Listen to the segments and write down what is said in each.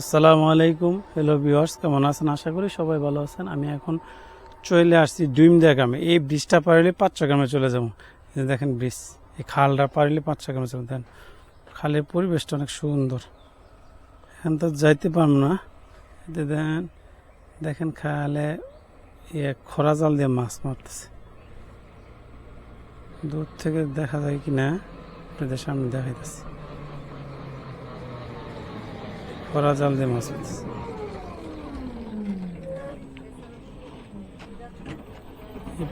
আসসালামু আলাইকুম। Hello viewers কেমন আছেন? আশা করি সবাই ভালো আছেন। আমি এখন চলে আসছি ডুইমদা গ্রামে। এই ব্রিজটা পারলে পাঁচশো গ্রামে চলে যাব। দেখেন ব্রিজ। এই খালটা পারলে পাঁচশো গ্রামে চলে দেন খালের পরিবেশটা অনেক সুন্দর। এখন তো যাইতে পারব না। দেন, দেখেন খালে ইয়ে খরা জাল দিয়ে মাছ মারতেছে। দূর থেকে দেখা যায় কি না আপনাদের সামনে দেখাইতেছে। খরা জাল দিয়ে মাছ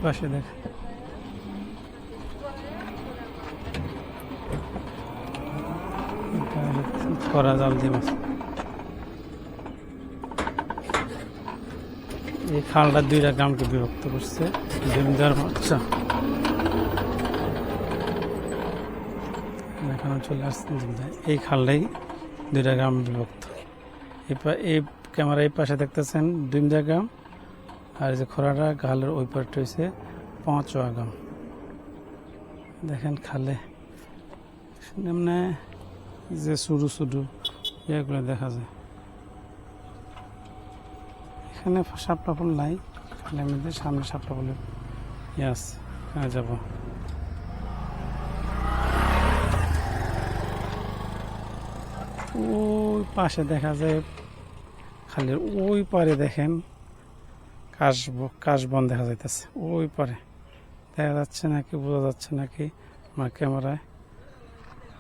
পাশে দেখ। খরা জাল দিয়ে মাছ। এই খালটা দুইটা গ্রামকে বিভক্ত করছে। জমিদার বাচ্চা এখানে চলে আসছে এই খালটাই দুইটা গ্রাম বিভক্ত। এই ক্যামেরা এই পাশে দেখতেছেন দুইমদা গ্রাম আর যে খোরাটা খালের ওই পাশটা হয়েছে পাঁচোয়া গ্রাম দেখেন খালে। এমনি যে সরু সরু ইয়েগুলো দেখা যায়। এখানে সাপ টাপল নাই, খালের মধ্যে সামনে সাপ টাপল ইয়ে আছে হ্যাঁ যাব। ওই পাশে দেখা যায় খালের ওই পারে দেখেন কাশ কাশবন দেখা যাইতেছে। ওই পারে। দেখা যাচ্ছে নাকি, বোঝা যাচ্ছে নাকি আমার ক্যামেরায়।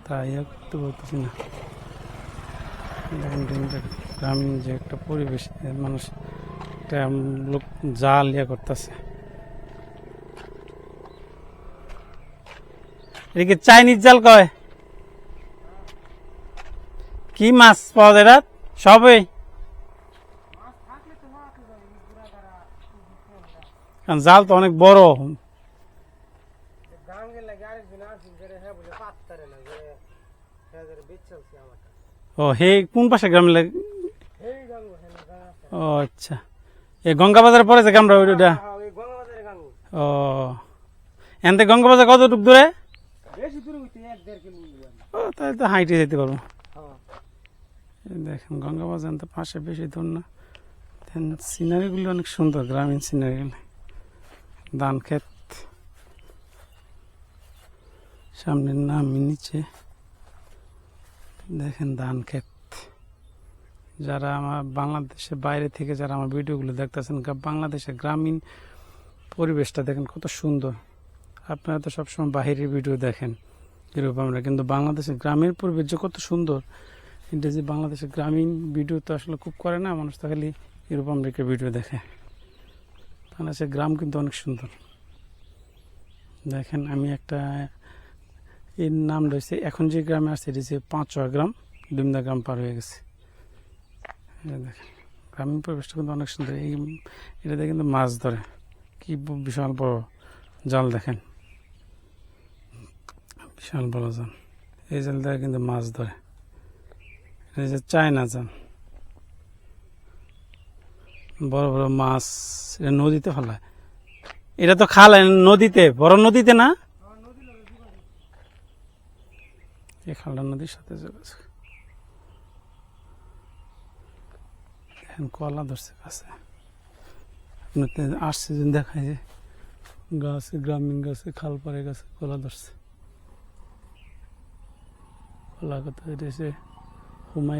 তাই আর করতে বলতেছি না। গ্রামীণ যে একটা পরিবেশ মানুষ একটা লোক জাল ইয়ে করতেছে। এদিকে চাইনিজ জাল কয়? কি মাছ পাওয়া যায় কারণ জাল তো অনেক বড়। ও, হে, কোন পাশে গ্রামে লাগে ও আচ্ছা। এ গঙ্গা বাজার পরে যে গ্রামটা ওইটা? গঙ্গাবাজারে ও। এনতে গঙ্গা বাজার কতটুক দূরে? ও, তাহলে তো হাইটে যেতে পারব। দেখেন গঙ্গা বাজার তো পাশে বেশি দূর না। দেখেন সিনারিগুলো অনেক সুন্দর, গ্রামীণ সিনারিগুলো ধান ক্ষেত সামনের নাম নিচে। দেখেন ধান ক্ষেত যারা আমার বাংলাদেশের বাইরে থেকে যারা আমার ভিডিওগুলো দেখতেছেন বাংলাদেশের গ্রামীণ পরিবেশটা দেখেন কত সুন্দর। আপনারা তো সবসময় বাহিরের ভিডিও দেখেন। এরকম আমরা কিন্তু বাংলাদেশের গ্রামের পরিবেশ যে কত সুন্দর। এটা যে বাংলাদেশের গ্রামীণ ভিডিও তো আসলে খুব করে না, মানুষ তো খালি ইউরোপ আমেরিকার ভিডিও দেখে। বাংলাদেশের গ্রাম কিন্তু অনেক সুন্দর। দেখেন, আমি একটা, এর নাম রয়েছে, এখন যে গ্রামে আসছে এটি যে পাঁচোয়া গ্রাম ডুমদা গ্রাম পার হয়ে গেছে। দেখেন, গ্রামীণ পরিবেশটা কিন্তু অনেক সুন্দর। এই এটাতে কিন্তু মাছ ধরে। কি বিশাল বড় জাল, দেখেন। বিশাল বড় জাল। এই জাল দিয়ে কিন্তু মাছ ধরে। এই যে চায়না জাল বড় বড় মাছ নদীতে ফেলায়। এটা তো খাল নদীতে, বড় নদীতে না? এই খালটা নদীর সাথে কলা ধরছে গাছে। আসছে দিন দেখায় যে গাছে, গ্রামীণ গাছে, খাল পাড়ে গাছে কলা ধরছে। কলা কথা এটা ¿Cómo